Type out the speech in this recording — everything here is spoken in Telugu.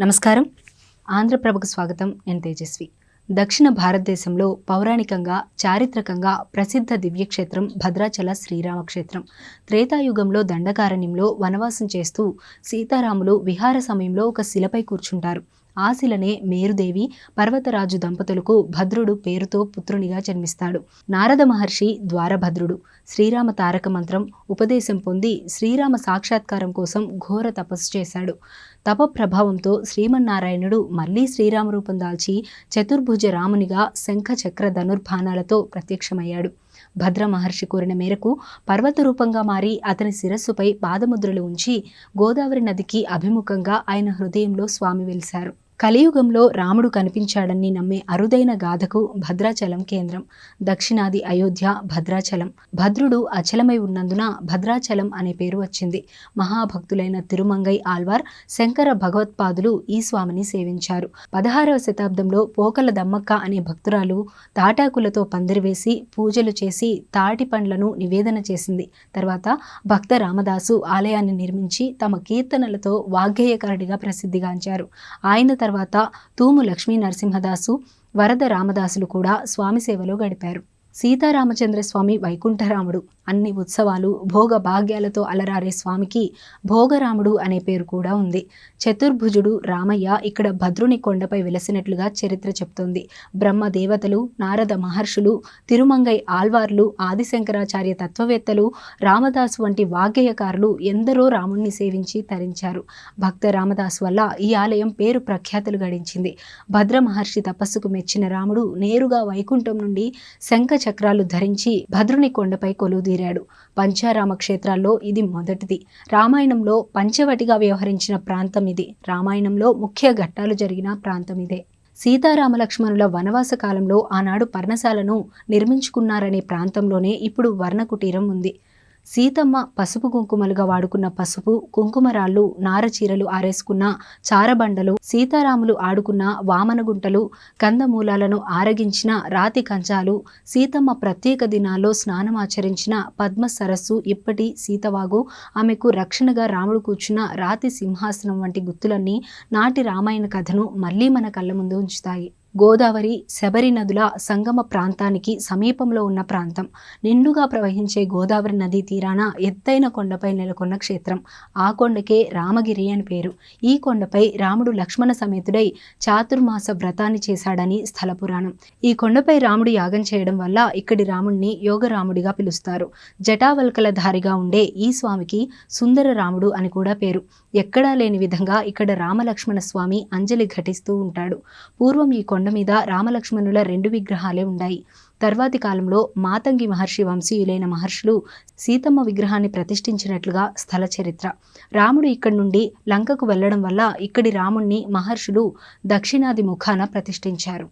నమస్కారం. ఆంధ్రప్రభకు స్వాగతం. నేను తేజస్వి. దక్షిణ భారతదేశంలో పౌరాణికంగా చారిత్రకంగా ప్రసిద్ధ దివ్యక్షేత్రం భద్రాచల శ్రీరామక్షేత్రం. త్రేతాయుగంలో దండకారణ్యంలో వనవాసం చేస్తూ సీతారాములు విహార సమయంలో ఒక శిలపై కూర్చుంటారు. ఆ మేరుదేవి పర్వతరాజు దంపతులకు భద్రుడు పేరుతో పుత్రునిగా జన్మిస్తాడు. నారద మహర్షి ద్వారభద్రుడు. శ్రీరామ తారక మంత్రం ఉపదేశం పొంది శ్రీరామ సాక్షాత్కారం కోసం ఘోర తపస్సు చేశాడు. తప ప్రభావంతో శ్రీమన్నారాయణుడు మళ్ళీ శ్రీరామ రూపం దాల్చి చతుర్భుజ రామునిగా శంఖ చక్ర ధనుర్బాణాలతో ప్రత్యక్షమయ్యాడు. భద్ర మహర్షి కోరిన మేరకు పర్వత రూపంగా మారి అతని శిరస్సుపై పాదముద్రలు ఉంచి గోదావరి నదికి అభిముఖంగా ఆయన హృదయంలో స్వామి వెలిశారు. కలియుగంలో రాముడు కనిపించాడని నమ్మే అరుదైన గాథకు భద్రాచలం కేంద్రం దక్షిణాది అయోధ్య భద్రాచలం. భద్రుడు అచలమై ఉన్నందున భద్రాచలం అనే పేరు వచ్చింది. మహాభక్తులైన తిరుమంగై ఆల్వార్ శంకర భగవత్పాదులు ఈ స్వామిని సేవించారు. పదహారవ శతాబ్దంలో పోకల దమ్మక్క అనే భక్తురాలు తాటాకులతో పందిరివేసి పూజలు చేసి తాటి పండ్లను నివేదన చేసింది. తర్వాత భక్త రామదాసు ఆలయాన్ని నిర్మించి తమ కీర్తనలతో వాగ్గేయకారుడిగా ప్రసిద్ధిగాంచారు. ఆయన తర్వాత తూము లక్ష్మీ నరసింహదాసు వరద రామదాసులు కూడా స్వామి సేవలో గడిపారు. సీతారామచంద్ర స్వామి వైకుంఠరాముడు అన్ని ఉత్సవాలు భోగ భాగ్యాలతో అలరారే స్వామికి భోగరాముడు అనే పేరు కూడా ఉంది. చతుర్భుజుడు రామయ్య ఇక్కడ భద్రుని కొండపై వెలసినట్లుగా చరిత్ర చెప్తోంది. బ్రహ్మ దేవతలు నారద మహర్షులు తిరుమంగై ఆల్వార్లు ఆదిశంకరాచార్య తత్వవేత్తలు రామదాసు వంటి వాగ్గేయకారులు ఎందరో రాముణ్ణి సేవించి తరించారు. భక్త రామదాసు వల్ల ఈ ఆలయం పేరు ప్రఖ్యాతులు గడించింది. భద్ర మహర్షి తపస్సుకు మెచ్చిన రాముడు నేరుగా వైకుంఠం నుండి శంఖ చక్రాలు ధరించి భద్రుని కొండపై చేరాడు. పంచారామ క్షేత్రాల్లో ఇది మొదటిది. రామాయణంలో పంచవటిగా వ్యవహరించిన ప్రాంతం ఇది. రామాయణంలో ముఖ్య ఘట్టాలు జరిగిన ప్రాంతం ఇదే. సీతారామ లక్ష్మణుల వనవాస కాలంలో ఆనాడు పర్ణశాలను నిర్మించుకున్నారనే ప్రాంతంలోనే ఇప్పుడు వర్ణకుటీరం ఉంది. సీతమ్మ పసుపు కుంకుమలుగా వాడుకున్న పసుపు కుంకుమరాళ్ళు నారచీరలు ఆరేసుకున్న చారబండలు సీతారాములు ఆడుకున్న వామనగుంటలు కందమూలాలను ఆరగించిన రాతి కంచాలు సీతమ్మ ప్రత్యేక దినాల్లో స్నానమాచరించిన పద్మ సరస్సు ఇప్పటి సీతవాగు. ఆమెకు రక్షణగా రాముడు కూర్చున్న రాతి సింహాసనం వంటి గుర్తులన్నీ నాటి రామాయణ కథను మళ్ళీ మన కళ్ళ ముందు ఉంచుతాయి. గోదావరి శబరి నదుల సంగమ ప్రాంతానికి సమీపంలో ఉన్న ప్రాంతం. నిండుగా ప్రవహించే గోదావరి నదీ తీరాన ఎత్తైన కొండపై నెలకొన్న క్షేత్రం. ఆ కొండకే రామగిరి అని పేరు. ఈ కొండపై రాముడు లక్ష్మణ సమేతుడై చాతుర్మాస వ్రతాన్ని చేశాడని స్థల పురాణం. ఈ కొండపై రాముడు యాగం చేయడం వల్ల ఇక్కడి రాముడిని యోగరాముడిగా పిలుస్తారు. జటావల్కల ధారిగా ఉండే ఈ స్వామికి సుందర రాముడు అని కూడా పేరు. ఎక్కడా లేని విధంగా ఇక్కడ రామలక్ష్మణ స్వామి అంజలి ఘటిస్తూ ఉంటాడు. పూర్వం ఈ కొండ కొండ మీద రామలక్ష్మణుల రెండు విగ్రహాలే ఉన్నాయి తర్వాతి కాలంలో మాతంగి మహర్షి వంశీయులైన మహర్షులు సీతమ్మ విగ్రహాన్ని ప్రతిష్ఠించినట్లుగా స్థల చరిత్ర. రాముడు ఇక్కడి నుండి లంకకు వెళ్ళడం వల్ల ఇక్కడి రాముణ్ణి మహర్షులు దక్షిణాది ముఖాన ప్రతిష్ఠించారు.